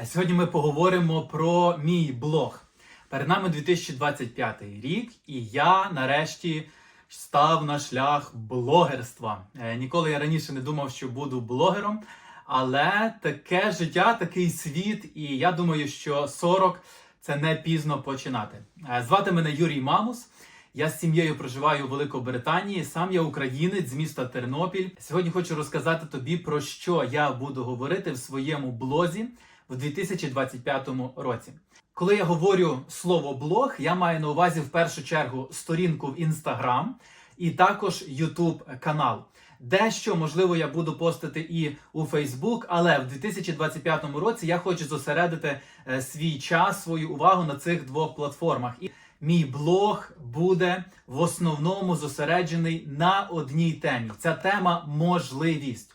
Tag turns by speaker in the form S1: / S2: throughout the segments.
S1: А Сьогодні ми поговоримо про мій блог. Перед нами 2025 рік, і я нарешті став на шлях блогерства. Е, Ніколи я раніше не думав, що буду блогером, але таке життя, такий світ, і я думаю, що 40 це не пізно починати. Е, Звати мене Юрій Мамус. Я з сім'єю проживаю у Великобританії. Сам я українець з міста Тернопіль. Сьогодні хочу розказати тобі про що я буду говорити в своєму блозі в 2025 році. Коли я говорю слово блог, я маю на увазі в першу чергу сторінку в Instagram і також YouTube канал. Дещо можливо я буду постити і у Facebook, але в 2025 році я хочу зосередити е, свій час, свою увагу на цих двох платформах. І мій блог буде в основному зосереджений на одній темі. Ця тема можливість.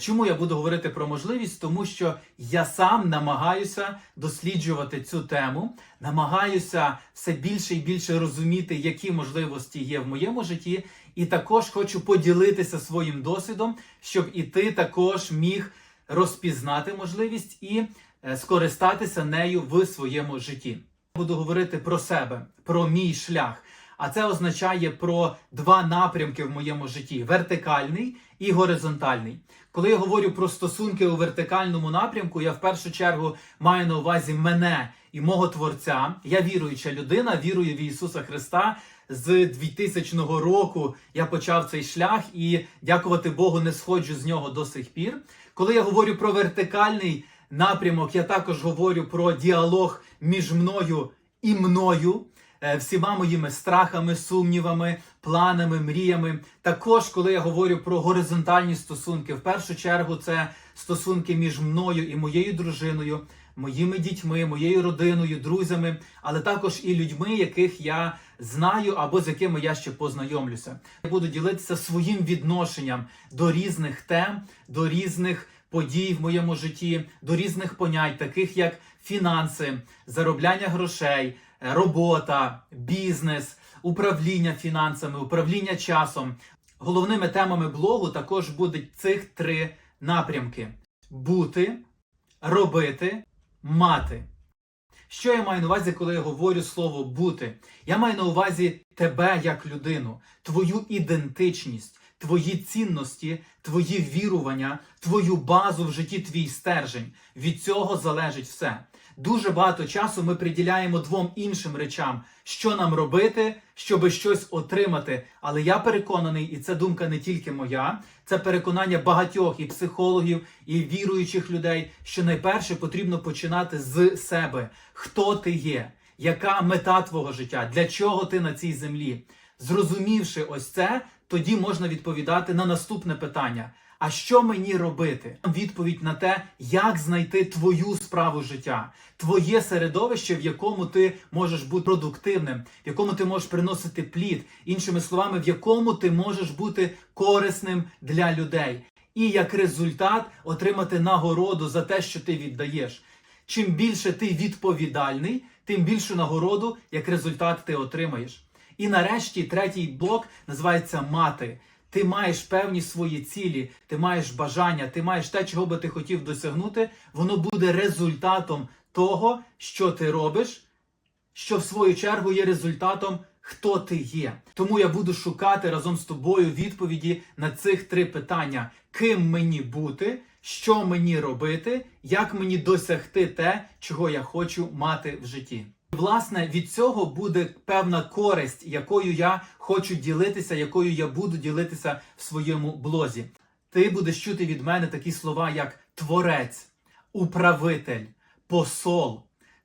S1: Чому я буду говорити про можливість? Тому що я сам намагаюся досліджувати цю тему, намагаюся все більше і більше розуміти, які можливості є в моєму житті, і також хочу поділитися своїм досвідом, щоб і ти також міг розпізнати можливість і е, скористатися нею в своєму житті. Буду говорити про себе, про мій шлях. А це означає про два напрямки в моєму житті: вертикальний і горизонтальний. Коли я говорю про стосунки у вертикальному напрямку, я в першу чергу маю на увазі мене і мого творця. Я віруюча людина, вірую в Ісуса Христа. З 2000 року я почав цей шлях і дякувати Богу, не сходжу з нього до сих пір. Коли я говорю про вертикальний напрямок, я також говорю про діалог між мною і мною всіма моїми страхами, сумнівами, планами, мріями. Також, коли я говорю про горизонтальні стосунки, в першу чергу це стосунки між мною і моєю дружиною, моїми дітьми, моєю родиною, друзями, але також і людьми, яких я знаю або з якими я ще познайомлюся. Я буду ділитися своїм відношенням до різних тем, до різних подій в моєму житті, до різних понять, таких як фінанси, заробляння грошей, е, робота, бізнес, управління фінансами, управління часом. Головними темами блогу також будуть цих три напрямки: бути, робити, мати. Що я маю на увазі, коли я говорю слово бути? Я маю на увазі тебе як людину, твою ідентичність, твої цінності, твої вірування, твою базу в житті, твій стержень. Від цього залежить все. Дуже багато часу ми приділяємо двом іншим речам, що нам робити, щоб щось отримати. Але я переконаний, і це думка не тільки моя, це переконання багатьох і психологів, і віруючих людей, що найперше потрібно починати з себе. Хто ти є? Яка мета твого життя? Для чого ти на цій землі? Зрозумівши ось це, тоді можна відповідати на наступне питання. А що мені робити? Відповідь на те, як знайти твою справу життя, твоє середовище, в якому ти можеш бути продуктивним, в якому ти можеш приносити плід, іншими словами, в якому ти можеш бути корисним для людей, і як результат отримати нагороду за те, що ти віддаєш. Чим більше ти відповідальний, тим більшу нагороду як результат ти отримаєш. І нарешті третій блок називається мати. Ти маєш певні свої цілі, ти маєш бажання, ти маєш те, чого би ти хотів досягнути, воно буде результатом того, що ти робиш, що в свою чергу є результатом, хто ти є. Тому я буду шукати разом з тобою відповіді на цих три питання: ким мені бути, що мені робити, як мені досягти те, чого я хочу мати в житті. Власне, від цього буде певна користь, якою я хочу ділитися, якою я буду ділитися в своєму блозі. Ти будеш чути від мене такі слова, як творець, управитель, посол.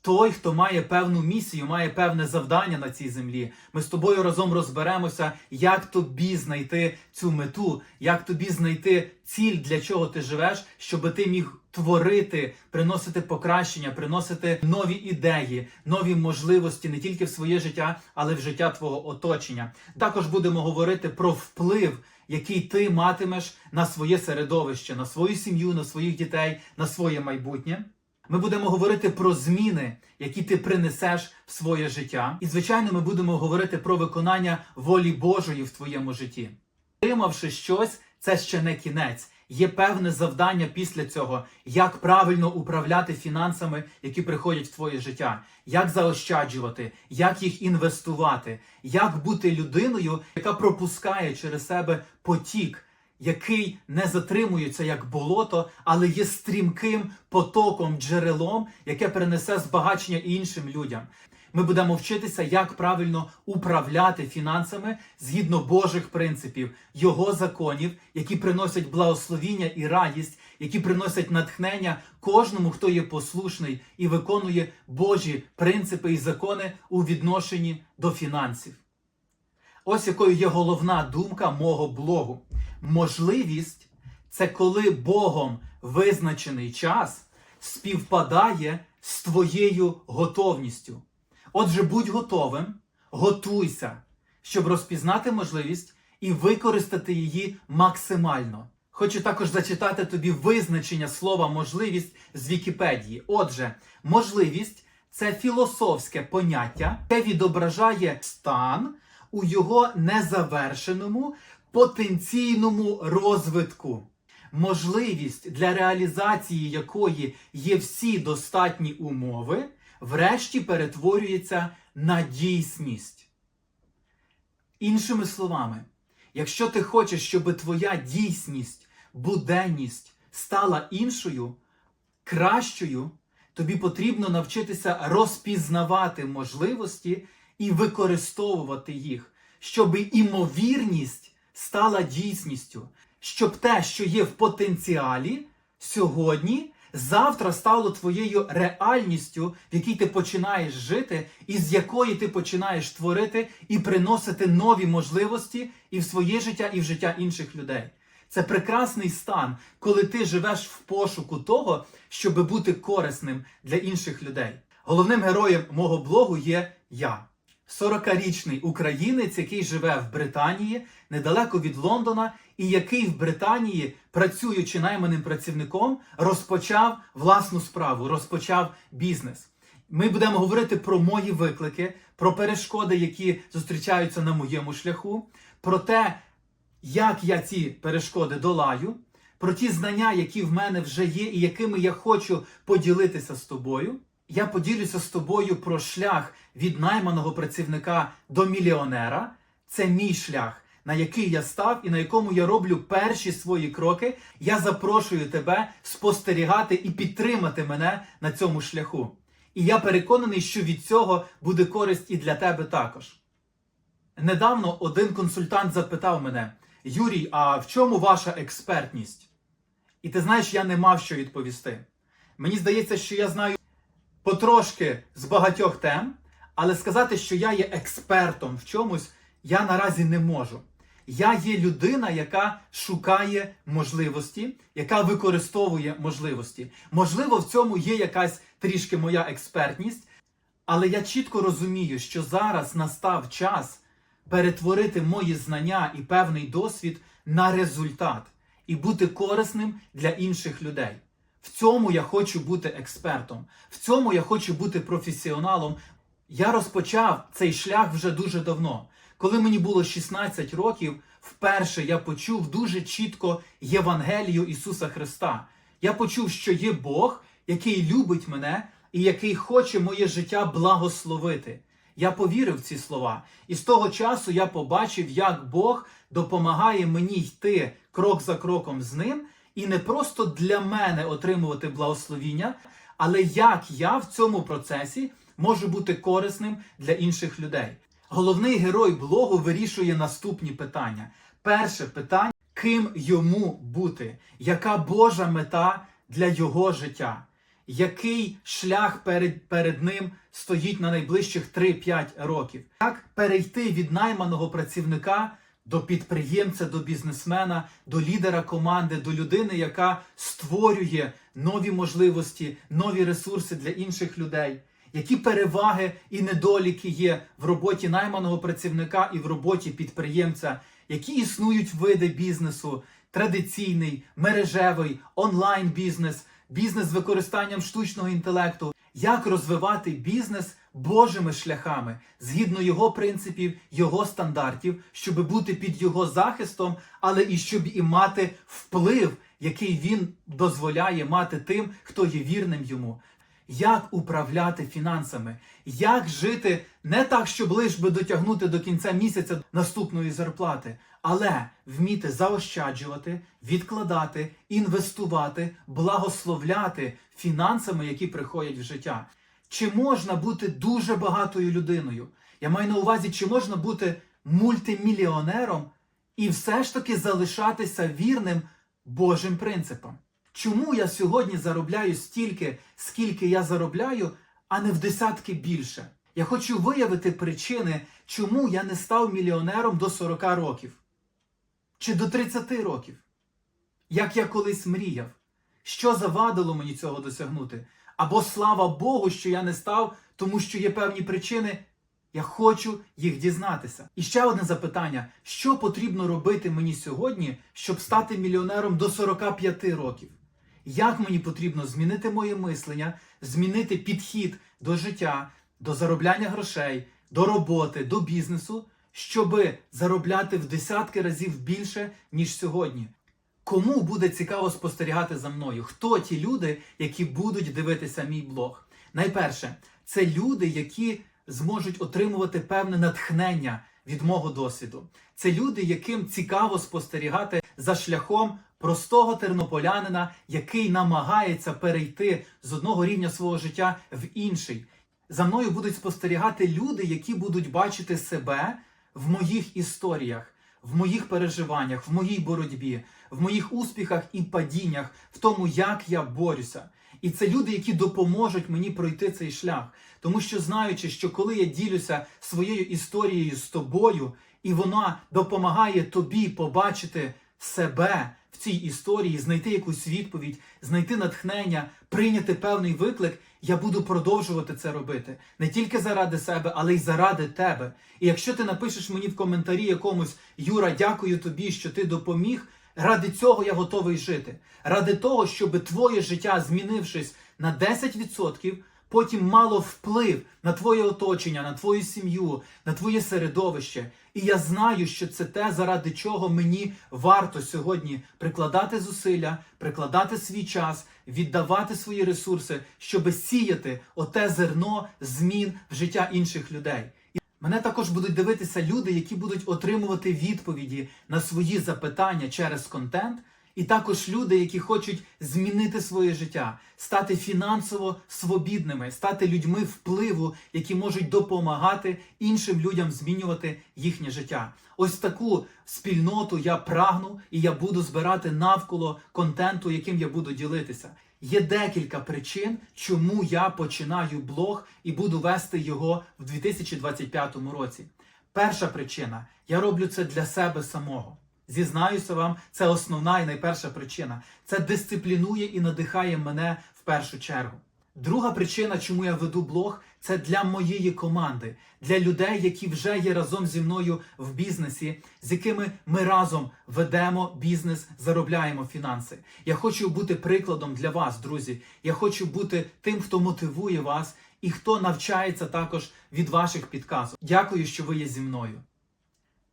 S1: Той, хто має певну місію, має певне завдання на цій землі. Ми з тобою разом розберемося, як тобі знайти цю мету, як тобі знайти ціль, для чого ти живеш, щоб ти міг творити, приносити покращення, приносити нові ідеї, нові можливості не тільки в своє життя, але в життя твого оточення. Також будемо говорити про вплив. Який ти матимеш на своє середовище, на свою сім'ю, на своїх дітей, на своє майбутнє. Ми будемо говорити про зміни, які ти принесеш в своє життя. І, звичайно, ми будемо говорити про виконання волі Божої в твоєму житті. Отримавши щось, це ще не кінець. Є певне завдання після цього, як правильно управляти фінансами, які приходять в твоє життя, як заощаджувати, як їх інвестувати, як бути людиною, яка пропускає через себе потік, який не затримується як болото, але є стрімким потоком, джерелом, яке принесе збагачення іншим людям. Ми будемо вчитися, як правильно управляти фінансами згідно Божих принципів, його законів, які приносять благословіння і радість, які приносять натхнення кожному, хто є послушний і виконує Божі принципи і закони у відношенні до фінансів. Ось якою є головна думка мого блогу. Можливість це коли Богом визначений час співпадає з твоєю готовністю. Отже, будь готовим, готуйся, щоб розпізнати можливість і використати її максимально. Хочу також зачитати тобі визначення слова можливість з Вікіпедії. Отже, можливість це філософське поняття, яке відображає стан у його незавершеному потенційному розвитку. Можливість для реалізації якої є всі достатні умови, врешті перетворюється на дійсність. Іншими словами, якщо ти хочеш, щоб твоя дійсність, буденність стала іншою, кращою, тобі потрібно навчитися розпізнавати можливості і використовувати їх, щоб імовірність стала дійсністю, щоб те, що є в потенціалі сьогодні, завтра стало твоєю реальністю, в якій ти починаєш жити, і з якої ти починаєш творити і приносити нові можливості і в своє життя, і в життя інших людей. Це прекрасний стан, коли ти живеш в пошуку того, щоб бути корисним для інших людей. Головним героєм мого блогу є я. 40-річний українець, який живе в Британії недалеко від Лондона, і який в Британії, працюючи найманим працівником, розпочав власну справу, розпочав бізнес. Ми будемо говорити про мої виклики, про перешкоди, які зустрічаються на моєму шляху, про те, як я ці перешкоди долаю, про ті знання, які в мене вже є, і якими я хочу поділитися з тобою. Я поділюся з тобою про шлях від найманого працівника до мільйонера. Це мій шлях, на який я став і на якому я роблю перші свої кроки. Я запрошую тебе спостерігати і підтримати мене на цьому шляху. І я переконаний, що від цього буде користь і для тебе також. Недавно один консультант запитав мене: Юрій, а в чому ваша експертність? І ти знаєш, я не мав що відповісти. Мені здається, що я знаю потрошки з багатьох тем, але сказати, що я є експертом в чомусь, я наразі не можу. Я є людина, яка шукає можливості, яка використовує можливості. Можливо, в цьому є якась трішки моя експертність, але я чітко розумію, що зараз настав час перетворити мої знання і певний досвід на результат і бути корисним для інших людей. В цьому я хочу бути експертом, в цьому я хочу бути професіоналом. Я розпочав цей шлях вже дуже давно. Коли мені було 16 років, вперше я почув дуже чітко Євангелію Ісуса Христа. Я почув, що є Бог, який любить мене і який хоче моє життя благословити. Я повірив в ці слова, і з того часу я побачив, як Бог допомагає мені йти крок за кроком з ним, і не просто для мене отримувати благословіння, але як я в цьому процесі можу бути корисним для інших людей. Головний герой блогу вирішує наступні питання. Перше питання: ким йому бути? Яка Божа мета для його життя? Який шлях перед, перед ним стоїть на найближчих 3-5 років? Як перейти від найманого працівника до підприємця, до бізнесмена, до лідера команди, до людини, яка створює нові можливості, нові ресурси для інших людей? Які переваги і недоліки є в роботі найманого працівника і в роботі підприємця? Які існують види бізнесу: традиційний, мережевий, онлайн бізнес, бізнес з використанням штучного інтелекту? Як розвивати бізнес Божими шляхами згідно його принципів, його стандартів, щоб бути під його захистом, але і щоб і мати вплив який він дозволяє мати тим, хто є вірним йому. Як управляти фінансами, як жити не так, щоб лиш би дотягнути до кінця місяця наступної зарплати, але вміти заощаджувати, відкладати, інвестувати, благословляти фінансами, які приходять в життя. Чи можна бути дуже багатою людиною? Я маю на увазі, чи можна бути мультимільйонером і все ж таки залишатися вірним Божим принципам? Чому я сьогодні заробляю стільки, скільки я заробляю, а не в десятки більше? Я хочу виявити причини, чому я не став мільйонером до 40 років чи до 30 років, як я колись мріяв. Що завадило мені цього досягнути? Або слава Богу, що я не став, тому що є певні причини. Я хочу їх дізнатися. І ще одне запитання: що потрібно робити мені сьогодні, щоб стати мільйонером до 45 років? Як мені потрібно змінити моє мислення, змінити підхід до життя, до заробляння грошей, до роботи, до бізнесу, щоби заробляти в десятки разів більше, ніж сьогодні? Кому буде цікаво спостерігати за мною? Хто ті люди, які будуть дивитися мій блог? Найперше, це люди, які зможуть отримувати певне натхнення від мого досвіду. Це люди, яким цікаво спостерігати за шляхом простого тернополянина, який намагається перейти з одного рівня свого життя в інший. За мною будуть спостерігати люди, які будуть бачити себе в моїх історіях, в моїх переживаннях, в моїй боротьбі, в моїх успіхах і падіннях, в тому, як я борюся. І це люди, які допоможуть мені пройти цей шлях. Тому що знаючи, що коли я ділюся своєю історією з тобою, і вона допомагає тобі побачити себе в цій історії, знайти якусь відповідь, знайти натхнення, прийняти певний виклик, я буду продовжувати це робити не тільки заради себе, але й заради тебе. І якщо ти напишеш мені в коментарі якомусь Юра, дякую тобі, що ти допоміг. Ради цього я готовий жити. Ради того, щоб твоє життя, змінившись на 10%, потім мало вплив на твоє оточення, на твою сім'ю, на твоє середовище. І я знаю, що це те, заради чого мені варто сьогодні прикладати зусилля, прикладати свій час, віддавати свої ресурси, щоб сіяти оте зерно змін в життя інших людей. Мене також будуть дивитися люди, які будуть отримувати відповіді на свої запитання через контент, і також люди, які хочуть змінити своє життя, стати фінансово свобідними, стати людьми впливу, які можуть допомагати іншим людям змінювати їхнє життя. Ось таку спільноту я прагну і я буду збирати навколо контенту, яким я буду ділитися. Є декілька причин, чому я починаю блог і буду вести його в 2025 році. Перша причина я роблю це для себе самого. Зізнаюся вам, це основна і найперша причина. Це дисциплінує і надихає мене в першу чергу. Друга причина, чому я веду блог, це для моєї команди, для людей, які вже є разом зі мною в бізнесі, з якими ми разом ведемо бізнес, заробляємо фінанси. Я хочу бути прикладом для вас, друзі. Я хочу бути тим, хто мотивує вас і хто навчається також від ваших підказок. Дякую, що ви є зі мною.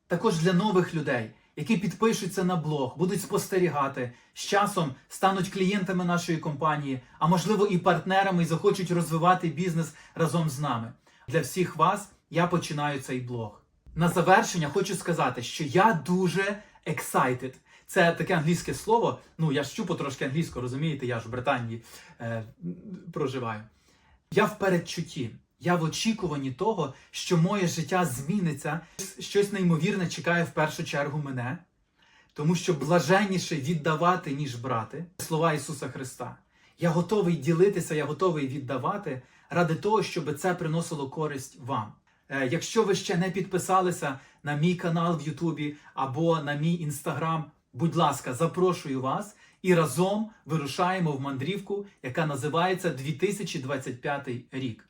S1: Також для нових людей які підпишуться на блог, будуть спостерігати, з часом стануть клієнтами нашої компанії, а можливо і партнерами і захочуть розвивати бізнес разом з нами. Для всіх вас я починаю цей блог. На завершення хочу сказати, що я дуже excited. Це таке англійське слово. Ну я ж чупу трошки англійську, розумієте, я ж в Британії е, проживаю. Я в передчутті. Я в очікуванні того, що моє життя зміниться. Щось неймовірне чекає в першу чергу мене, тому що блаженніше віддавати, ніж брати. Слова Ісуса Христа. Я готовий ділитися, я готовий віддавати ради того, щоб це приносило користь вам. Е, Якщо ви ще не підписалися на мій канал в Ютубі або на мій інстаграм, будь ласка, запрошую вас і разом вирушаємо в мандрівку, яка називається 2025 рік.